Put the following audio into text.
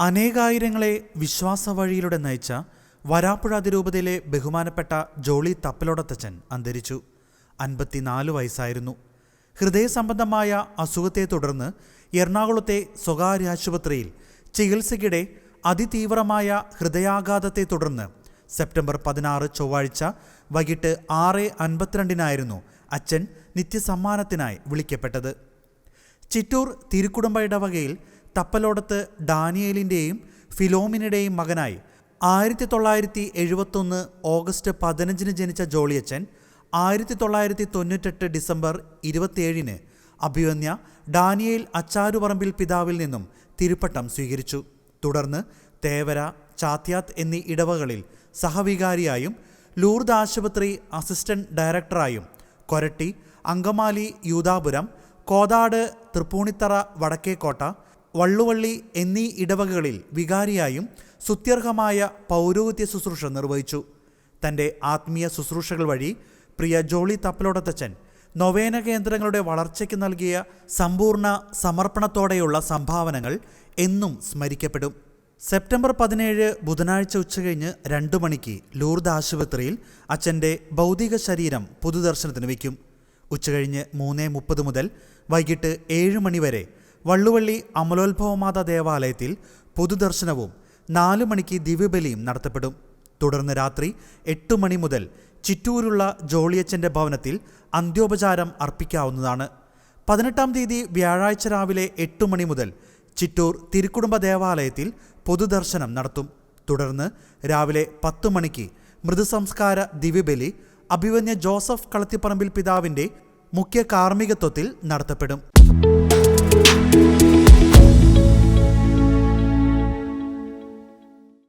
അനേകായിരങ്ങളെ വിശ്വാസ വഴിയിലൂടെ നയിച്ച വരാപ്പുഴ അതിരൂപതയിലെ ബഹുമാനപ്പെട്ട ജോളി തപ്പലോടത്തച്ഛൻ അന്തരിച്ചു. അൻപത്തിനാല് വയസ്സായിരുന്നു. ഹൃദയ സംബന്ധമായ അസുഖത്തെ തുടർന്ന് എറണാകുളത്തെ സ്വകാര്യ ആശുപത്രിയിൽ ചികിത്സയ്ക്കിടെ അതിതീവ്രമായ ഹൃദയാഘാതത്തെ തുടർന്ന് സെപ്റ്റംബർ പതിനാറ് ചൊവ്വാഴ്ച വൈകിട്ട് ആറ് അൻപത്തിരണ്ടിനായിരുന്നു അച്ഛൻ നിത്യസമ്മാനത്തിനായി വിളിക്കപ്പെട്ടത്. ചിറ്റൂർ തിരുക്കുടുംബ ഇടവകയിൽ തപ്പലോടത്ത് ഡാനിയേലിന്റെയും ഫിലോമിനയുടെയും മകനായി ആയിരത്തി തൊള്ളായിരത്തി എഴുപത്തൊന്ന് ഓഗസ്റ്റ് പതിനഞ്ചിന് ജനിച്ച ജോളിയച്ചൻ ആയിരത്തി തൊള്ളായിരത്തി തൊണ്ണൂറ്റെട്ട് ഡിസംബർ ഇരുപത്തിയേഴിന് അഭിവന്യ ഡാനിയേൽ അച്ചാരുപറമ്പിൽ പിതാവിൽ നിന്നും തിരുപ്പട്ടം സ്വീകരിച്ചു. തുടർന്ന് തേവര ചാത്യാത് എന്നീ ഇടവകളിൽ സഹവികാരിയായും ലൂർദ് ആശുപത്രി അസിസ്റ്റന്റ് ഡയറക്ടറായും കൊരട്ടി അങ്കമാലി യൂതാപുരം കോതാട് തൃപ്പൂണിത്തറ വടക്കേക്കോട്ട വള്ളുവള്ളി എന്നീ ഇടവകകളിൽ വികാരിയായും സുത്യർഹമായ പൗരോഹിത്യ ശുശ്രൂഷ നിർവഹിച്ചു. തന്റെ ആത്മീയ ശുശ്രൂഷകൾ വഴി പ്രിയ ജോളി തപ്പലോടത്തച്ഛൻ നൊവേന കേന്ദ്രങ്ങളുടെ വളർച്ചയ്ക്ക് നൽകിയ സമ്പൂർണ സമർപ്പണത്തോടെയുള്ള സംഭാവനകൾ എന്നും സ്മരിക്കപ്പെടും. സെപ്റ്റംബർ പതിനേഴ് ബുധനാഴ്ച ഉച്ചകഴിഞ്ഞ് രണ്ടു മണിക്ക് ലൂർദ് ആശുപത്രിയിൽ അച്ഛന്റെ ഭൗതിക ശരീരം പൊതുദർശനത്തിന് വയ്ക്കും. ഉച്ചകഴിഞ്ഞ് മൂന്ന് മുപ്പത് മുതൽ വൈകിട്ട് ഏഴ് മണിവരെ വള്ളുവള്ളി അമലോത്ഭവമാത ദേവാലയത്തിൽ പൊതുദർശനവും നാലു മണിക്ക് ദിവ്യബലിയും നടത്തപ്പെടും. തുടർന്ന് രാത്രി എട്ട് മണി മുതൽ ചിറ്റൂരുള്ള ജോളിയച്ചന്റെ ഭവനത്തിൽ അന്ത്യോപചാരം അർപ്പിക്കാവുന്നതാണ്. പതിനെട്ടാം തീയതി വ്യാഴാഴ്ച രാവിലെ എട്ട് മണി മുതൽ ചിറ്റൂർ തിരുക്കുടുംബ ദേവാലയത്തിൽ പൊതുദർശനം നടത്തും. തുടർന്ന് രാവിലെ പത്ത് മണിക്ക് മൃദുസംസ്കാര ദിവ്യബലി അഭിവന്യ ജോസഫ് കളത്തിപ്പറമ്പിൽ പിതാവിന്റെ മുഖ്യ കാർമ്മികത്വത്തിൽ നടത്തപ്പെടും.